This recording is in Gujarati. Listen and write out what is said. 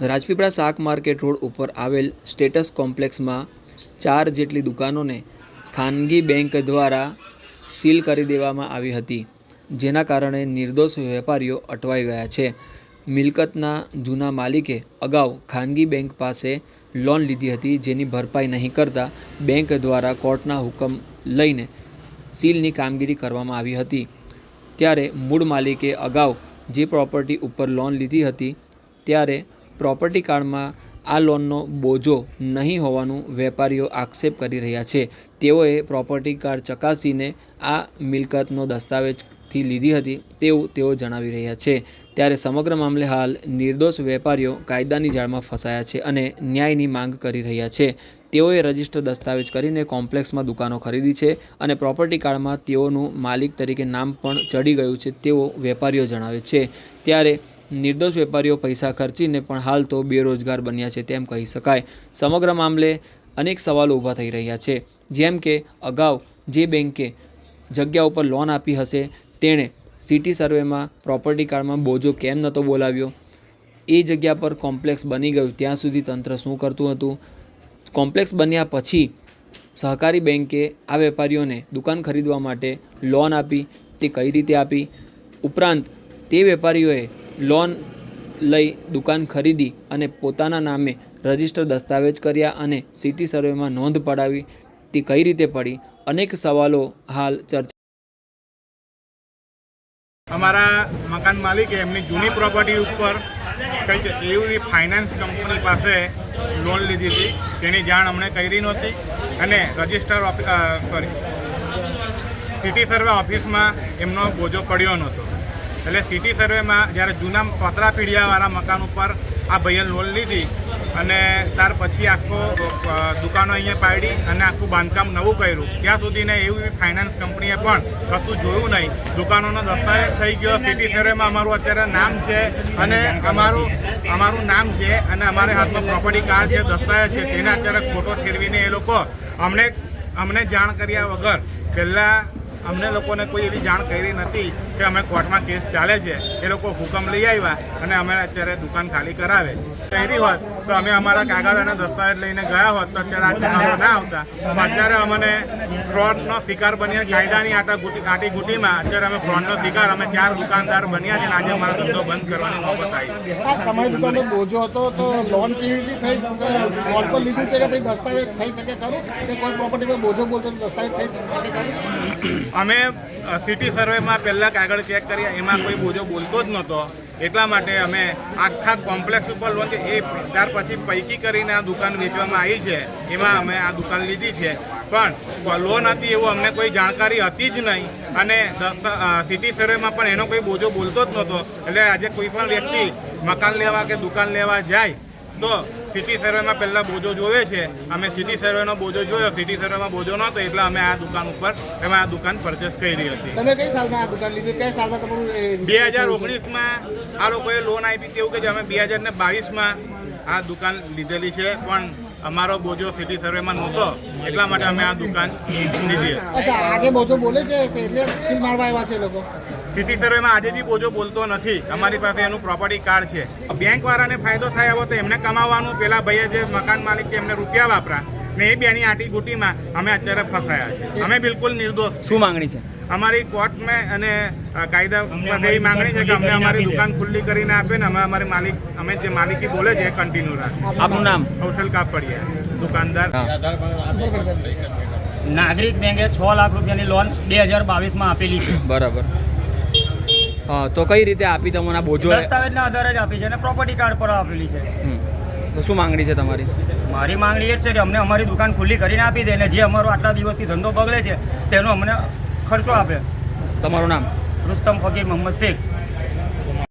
રાજપીપળા શાક માર્કેટ રોડ ઉપર આવેલ સ્ટેટસ કોમ્પ્લેક્સમાં ચાર જેટલી દુકાનોને ખાનગી બેંક દ્વારા સીલ કરી દેવામાં આવી હતી, જેના કારણે નિર્દોષ વેપારીઓ અટવાઈ ગયા છે. મિલકતના જૂના માલિકે અગાઉ ખાનગી બેંક પાસે લોન લીધી હતી, જેની ભરપાઈ નહીં કરતા બેંક દ્વારા કોર્ટના હુકમ લઈને સીલની કામગીરી કરવામાં આવી હતી. ત્યારે મૂળ માલિકે અગાઉ જે પ્રોપર્ટી ઉપર લોન લીધી હતી, ત્યારે પ્રોપર્ટી કાર્ડમાં આ લોનનો બોજો નહીં હોવાનું વેપારીઓ આક્ષેપ કરી રહ્યા છે. તેઓએ પ્રોપર્ટી કાર્ડ ચકાસીને આ મિલકતનો દસ્તાવેજથી લીધી હતી તેવું તેઓ જણાવી રહ્યા છે. ત્યારે સમગ્ર મામલે હાલ નિર્દોષ વેપારીઓ કાયદાની જાળમાં ફસાયા છે અને ન્યાયની માંગ કરી રહ્યા છે. તેઓએ રજિસ્ટર દસ્તાવેજ કરીને કોમ્પ્લેક્સમાં દુકાનો ખરીદી છે અને પ્રોપર્ટી કાર્ડમાં તેઓનું માલિક તરીકે નામ પણ ચડી ગયું છે તેવો વેપારીઓ જણાવે છે. ત્યારે નિર્દોષ વેપારીઓ પૈસા ખર્ચીને પણ હાલ તો બેરોજગાર બન્યા છે તેમ કહી શકાય. સમગ્ર મામલે અનેક સવાલો ઊભા થઈ રહ્યા છે. જેમ કે અગાઉ જે બેંકે જગ્યા ઉપર લોન આપી હશે, તેણે સિટી સર્વેમાં પ્રોપર્ટી કાર્ડમાં બોજો કેમ નહોતો બોલાવ્યો? એ જગ્યા પર કોમ્પ્લેક્સ બની ગયું, ત્યાં સુધી તંત્ર શું કરતું હતું? કોમ્પ્લેક્સ બન્યા પછી સહકારી બેંકે આ વેપારીઓને દુકાન ખરીદવા માટે લોન આપી, તે કઈ રીતે આપી? ઉપરાંત તે વેપારીઓએ લોન લઈ દુકાન ખરીદી અને પોતાના નામે રજિસ્ટર દસ્તાવેજ કર્યા અને સિટી સર્વેમાં નોંધ પડાવી તે કઈ રીતે પડી? અનેક સવાલો હાલ ચર્ચા અમારા મકાન માલિકે એમની જૂની પ્રોપર્ટી ઉપર કંઈક એવી ફાઇનાન્સ કંપની પાસે લોન લીધી હતી. તેની જાણ અમને કરી નહોતી અને રજિસ્ટર સોરી સિટી સર્વે ઓફિસમાં એમનો બોજો પડ્યો નહોતો. એટલે સિટી સર્વેમાં જ્યારે જૂના પતરા પીડિયાવાળા મકાન ઉપર આ ભાઈએ લોન લીધી અને ત્યાર પછી આખો દુકાનો અહીંયા પાડી અને આખું બાંધકામ નવું કર્યું. ત્યાં સુધીને એવી ફાઇનાન્સ કંપનીએ પણ કશું જોયું નહીં. દુકાનોનો દસ્તાવેજ થઈ ગયો. સિટી સર્વેમાં અમારું અત્યારે નામ છે અને અમારું અમારું નામ છે અને અમારે હાથમાં પ્રોપર્ટી કાર્ડ છે, દસ્તાવેજ છે. તેને અત્યારે ખોટો ફેરવીને એ લોકો અમને અમને જાણ કર્યા વગર પહેલાં અમને લોકોને કોઈ એવી જાણ કરી નથી. કે અમે કોર્ટમાં કેસ ચાલે છે એ લોકો હુકમ લઈ આવ્યા અને અમે અત્યારે દુકાન ખાલી કરાવે. કરી હોત તો અમે અમારા કાગળ અને દસ્તાવેજ લઈને ગયા હોત તો અત્યારે આ દુકાનો ના આવતા. અત્યારે અમને ફ્રોડનો શિકાર બન્યા કાયદાની આટા ગુટી આટી ગુટીમાં અત્યારે અમે ફ્રોડનો શિકાર અમે ચાર દુકાનદાર બન્યા છે અને આજે અમારો ધંધો બંધ કરવાની નોબત આવી તમારી દુકાનનો બોજો હતો તો લોન કેવી રીતે થઈ? લોન પર લીધું છે કે ભાઈ દસ્તાવેજ થઈ શકે ખરું? કે કોઈ પ્રોપર્ટી પર બોજો બોલતો દસ્તાવેજ થઈ શકે ખરું? અમે સિટી સર્વેમાં પહેલાં કાગળ ચેક કર્યા. એમાં કોઈ બોજો બોલતો જ નહોતો. એટલા માટે અમે આખા કોમ્પ્લેક્સ ઉપર લોન છે એ ત્યાર પછી પૈકી કરીને આ દુકાન વેચવામાં આવી છે. એમાં અમે આ દુકાન લીધી છે. પણ લોન હતી એવું અમને કોઈ જાણકારી હતી જ નહીં. અને સિટી સર્વેમાં પણ એનો કોઈ બોજો બોલતો જ નહોતો. એટલે આજે કોઈ પણ વ્યક્તિ મકાન લેવા કે દુકાન લેવા જાય તો સિટી સર્વેમાં પહેલાં બોજો જોવે છે. અમે સિટી સર્વેનો બોજો જોયો. સિટી સર્વેમાં બોજો નહોતો એટલે અમે આ દુકાન ઉપર અમે આ દુકાન પરચેસ કરી હતી. તમે કઈ સાલમાં આ દુકાન લીધી? કયા સાલમાં તમારું બે હજાર ઓગણીસમાં આ લોકોએ લોન આપી હતી એવું કે અમે બે હજાર ને બાવીસમાં આ દુકાન લીધેલી છે પણ અમારો બોજો સિટી સર્વેમાં નહોતો. એટલા માટે અમે આ દુકાન લીધી અચ્છા આજે બોજો બોલે છે એટલે મારવા આવ્યા છે લોકો? સિટી સર્વેમાં આજે બી બોજો બોલતો નથી. અમારી પાસે એનું પ્રોપર્ટી કાર્ડ છે. બેંક વાળાને ફાયદો થાય એવો તો એમને કમાવાનું. પેલા ભાઈએ જે મકાન માલિક છે એમને રૂપિયા વાપરા. ને એ બેની આટી ગુટીમાં અમે અત્યારે ફસાયા છે. અમે બિલકુલ નિર્દોષ શું માંગણી છે? અમારી કોર્ટમાં અને કાયદા એવી માંગણી છે કે અમને અમારી દુકાન ખુલ્લી કરીને આપે ને અમે અમારી માલિક અમે જે માલિકી બોલે છે કન્ટિન્યુ રાખે. આપનું નામ? કૌશલ કાપડિયા દુકાનદાર. નાગરિક બેંકે છ લાખ રૂપિયાની લોન બે હજાર બાવીસમાં આપેલી છે. બરાબર. તો કઈ રીતે આપી તમને આ બોજો? દસ્તાવેજના આધારે જ આપી છે અને પ્રોપર્ટી કાર્ડ પર આપેલી છે. તો શું માંગણી છે તમારી? મારી માંગણી એ જ છે કે અમને અમારી દુકાન ખુલ્લી કરીને આપી દે અને જે અમારો આટલા દિવસથી ધંધો બગડે છે તેનો અમને ખર્ચો આપે. તમારું નામ? રુસ્તમ ફકીર મોહમ્મદ શેખ.